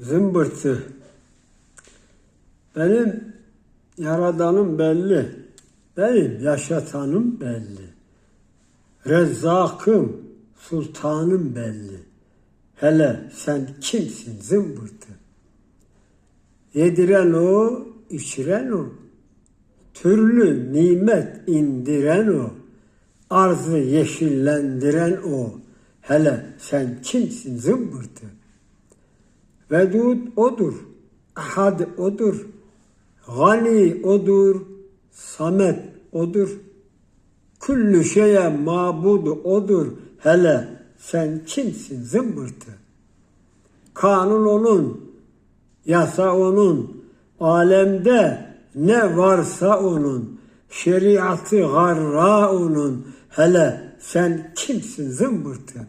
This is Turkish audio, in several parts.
zımbırtı. Benim yaradanım belli. Benim yaşatanım belli. Rezzakım, sultanım belli. Hele sen kimsin zımbırtı? Yediren o, içiren o. Türlü nimet indiren o. Arzı yeşillendiren o. Hele sen kimsin zımbırtı? Vedud odur. Ahad odur. Gani odur. Samet odur. Küllü şeye mabudu odur. Hele sen kimsin zımbırtı? Kanun onun, yasa onun, alemde ne varsa onun, şeriatı garra onun. Hele sen kimsin zımbırtı?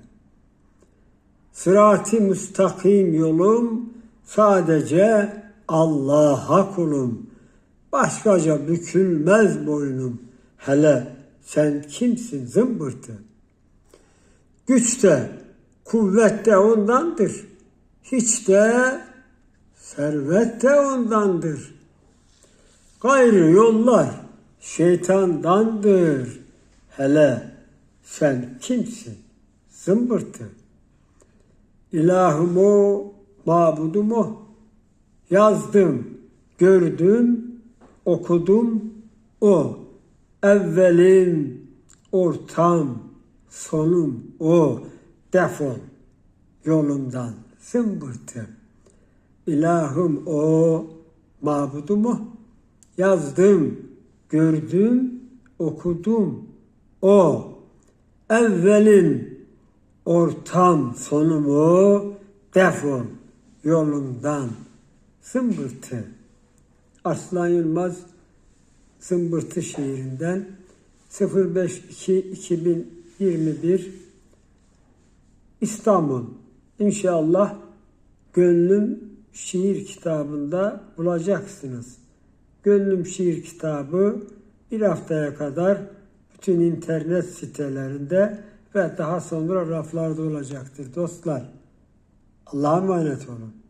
Sırat-ı müstakim yolum sadece Allah'a kulum. Başkaca bükülmez boynum. Hele sen kimsin zımbırtı? Güç de, kuvvet de ondandır. Hiç de servet de ondandır. Gayrı yollar şeytandandır. Hele sen kimsin zımbırtı? İlahım o, mabudum. Yazdım, gördüm, okudum o. Evvelim, ortam, sonum o. Defol yolumdan zımbırtı. İlahım o, mabudum. Yazdım, gördüm, okudum o. Evvelim, ortam sonumu defol yolundan zımbırtı. Arslan Yılmaz Zımbırtı şiirinden 05-2-2021 İstanbul. İnşallah Gönlüm şiir kitabında bulacaksınız. Gönlüm şiir kitabı bir haftaya kadar bütün internet sitelerinde ve daha sonra raflarda olacaktır dostlar. Allah'a emanet olun.